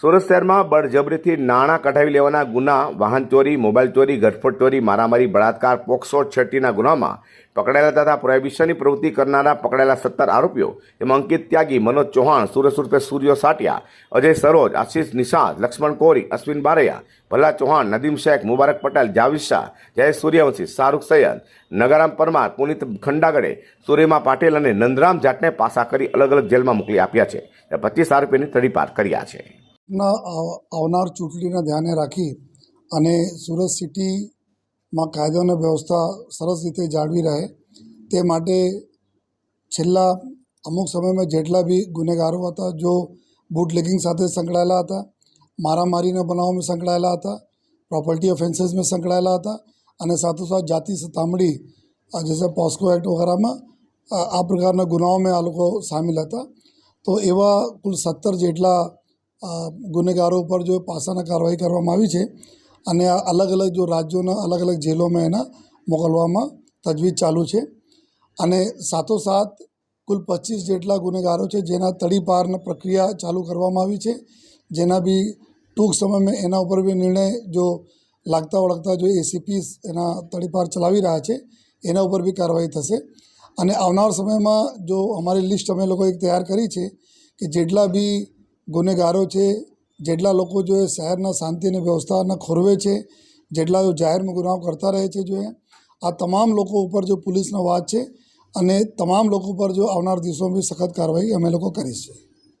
સુરત શહેરમાં બળજબરીથી નાણાં કઢાવી લેવાના ગુના, વાહન ચોરી, મોબાઈલ ચોરી, ઘરફોડ ચોરી, મારામારી, બળાત્કાર, પોક્સો છેટીના ગુનામાં પકડાયેલા તથા પ્રોહિબિશનની પ્રવૃત્તિ કરનારા પકડાયેલા સત્તર આરોપીઓ. એમાં અંકિત ત્યાગી, મનોજ ચૌહાણ સુરેશ ઉર્ફે સૂર્યો સાટિયા, અજય સરોજ, આશીષ નિષાદ, લક્ષ્મણ કોરી, અશ્વિન બારૈયા, ભલ્લા ચૌહાણ, નદીમ શેખ, મુબારક પટેલ, જાવીદ શાહ, જયેશ સૂર્યવંશી, શાહરૂખ સૈયદ, નગારામ પરમાર, પુનિત ખંડાગડે, સુરેમા પાટીલ અને નંદરામ જાટને પાસા કરી અલગ અલગ જેલમાં મોકલી આપ્યા છે. પચીસ આરોપીની તડીપાર કર્યા છે. ના આવનાર ચૂંટણીને ધ્યાને રાખી અને સુરત સિટીમાં કાયદો અને વ્યવસ્થા સરસ રીતે જાળવી રહે તે માટે છેલ્લા અમુક સમયમાં જેટલા બી ગુનેગારો હતા, જો બુટલેગિંગ સાથે સંકળાયેલા હતા, મારામારીના બનાવોમાં સંકળાયેલા હતા પ્રોપર્ટી ઓફેન્સીસમાં સંકળાયેલા હતા અને સાથોસાથ જાતિ સતામણી જૈસે પોસ્કો એક્ટ વગેરેમાં આ પ્રકારના ગુનાઓમાં આ લોકો સામેલ હતા. તો એવા કુલ સત્તર જેટલા ગુનેગારો ઉપર જો પાસાના કાર્યવાહી કરવામાં આવી છે અને આ અલગ અલગ જો રાજ્યોના અલગ અલગ જેલોમાં એના મોકલવામાં તજવીજ ચાલુ છે અને સાથોસાથ કુલ પચીસ જેટલા ગુનેગારો છે જેના તડીપારની પ્રક્રિયા ચાલુ કરવામાં આવી છે જેના બી ટૂંક સમયમાં એના ઉપર બી નિર્ણય જો લાગતા ઓળખતા જો એસીપી એના તડીપાર ચલાવી રહ્યા છે એના ઉપર બી કાર્યવાહી થશે અને આવનાર સમયમાં જો અમારી લિસ્ટ અમે લોકો એક તૈયાર કરી છે કે જેટલા બી ગુનેગારો છે, જેટલા લોકો જો એ શહેરના શાંતિ અને વ્યવસ્થાને ખોરવે છે, જેટલા જો જાહેરમાં ગુનાઓ કરતા રહે છે જો એ, આ તમામ લોકો ઉપર જો પોલીસનો વાત છે અને તમામ લોકો પર જો આવનાર દિવસોમાં બી સખત કાર્યવાહી અમે લોકો કરીશું.